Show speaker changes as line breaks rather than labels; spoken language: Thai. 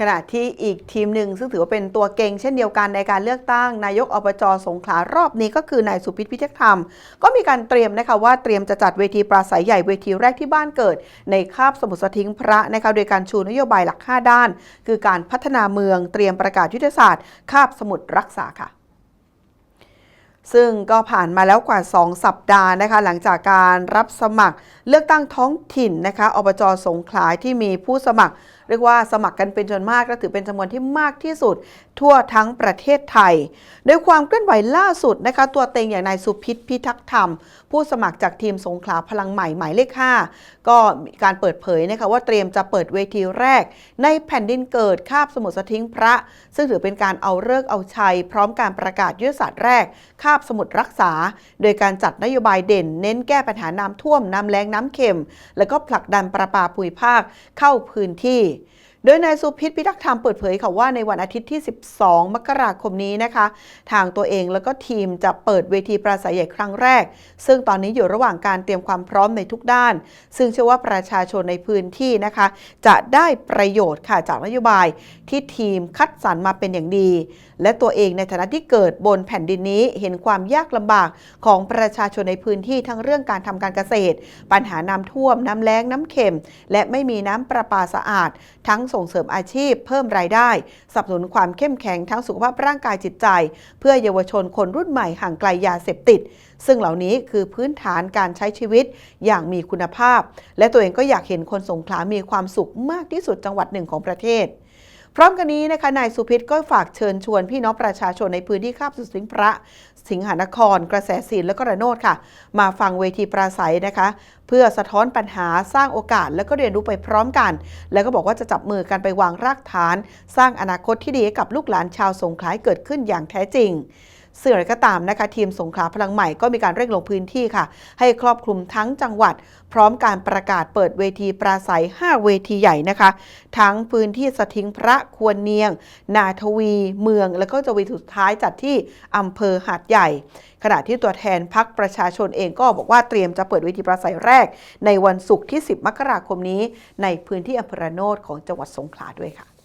ขณะที่อีกทีมหนึ่งซึ่งถือว่าเป็นตัวเก่งเช่นเดียวกันในการเลือกตั้ง นายกอบจสงขลารอบนี้ก็คือนายสุพิษพิทักษ์ธรรม ก็มีการเตรียมนะคะว่าเตรียมจะจัดเวทีปราศัยใหญ่เวทีแรกที่บ้านเกิด ในคาบสมุทรสทิงพระนะคะโดยการชูนโยบายหลัก 5 ด้าน คือการพัฒนาเมืองเตรียมประกาศยุทธศาสตร์คาบสมุทรรักษาค่ะ ซึ่งก็ผ่านมาแล้วกว่า 2 สัปดาห์นะคะ หลังจากการรับสมัครเลือกตั้งท้องถิ่นนะคะอบจสงขลาที่มีผู้สมัคร เรียกว่าสมัครกันเป็นจำนวนมาก และถือเป็นจำนวนที่มากที่สุด ทั่วทั้งประเทศไทย โดยความเคลื่อนไหวล่าสุดนะคะ ตัวเต็งอย่างนายสุพิษพิทักษ์ธรรม ผู้สมัครจากทีมสงขลาพลังใหม่หมายเลข5ก็มีการเปิดเผยนะคะว่าเตรียมจะเปิดเวทีแรก ในแผ่นดินเกิดคาบสมุทรสทิ้งพระ ซึ่งถือเป็นการเอาเลิกเอาชัย พร้อมการประกาศยุทธศาสตร์แรกคาบสมุทรรักษา โดยการจัดนโยบายเด่น เน้นแก้ปัญหาน้ำท่วม น้ำแล้งน้ำเค็ม และก็ผลักดันประปาภูมิภาคเข้าพื้นที่ ดยนายสุพิษพิทักษ์ธรรมเปิดเผยค่ะว่าในวันอาทิตย์ที่ 12 มกราคมนี้นะคะ ทางตัวเองแล้วก็ทีมจะเปิดเวทีปราศัยใหญ่ครั้งแรก ซึ่งตอนนี้อยู่ระหว่างการเตรียมความพร้อมในทุกด้าน ซึ่งเชื่อว่าประชาชนในพื้นที่นะคะ จะได้ประโยชน์ค่ะจากนโยบายที่ทีมคัดสรรมาเป็นอย่างดี และตัวเองในฐานะที่เกิดบนแผ่นดินนี้เห็นความยากลำบากของประชาชนในพื้นที่ทั้งเรื่องการทำการเกษตร ปัญหาน้ำท่วมน้ำแล้งน้ำเค็ม และไม่มีน้ำประปาสะอาด ทั้งส่งเสริมอาชีพ เพิ่มรายได้ สนับสนุนความเข้มแข็งทั้งสุขภาพร่างกายจิตใจ เพื่อเยาวชนคนรุ่นใหม่ห่างไกลยาเสพติด ซึ่งเหล่านี้คือพื้นฐานการใช้ชีวิตอย่างมีคุณภาพ และตัวเองก็อยากเห็นคนสงขลามีความสุขมากที่สุดจังหวัดหนึ่งของประเทศ พร้อมกันนี้นะคะนายสุพิษก็ฝากเชิญชวนพี่น้องประชาชนในพื้นที่คาบสุสิงห์พระ สิงหานคร กระแสศิลป์และก็ระโนดค่ะ มาฟังเวทีปราศัยนะคะ เพื่อสะท้อนปัญหาสร้างโอกาส แล้วก็เรียนรู้ไปพร้อมกัน แล้วก็บอกว่าจะจับมือกันไปวางรากฐาน สร้างอนาคตที่ดีให้กับลูกหลานชาวสงขลาเกิดขึ้นอย่างแท้จริง ซึ่งอะไรก็ตามนะคะทีมสงขลาพลังใหม่ก็มีการเร่งลงพื้นที่ค่ะ ให้ครอบคลุมทั้งจังหวัด พร้อมการประกาศเปิดเวทีปราศัย 5 เวทีใหญ่นะคะ ทั้งพื้นที่สถิงพระควรเนียง นาทวีเมือง แล้วก็จะวีสุดท้ายจัดที่อำเภอหาดใหญ่ ขณะที่ตัวแทนพักประชาชนเองก็บอกว่าเตรียมจะเปิดเวทีปราศัยแรก ในวันศุกร์ที่ 10 มกราคมนี้ ในพื้นที่อำเภอโนดของจังหวัดสงขลาด้วยค่ะ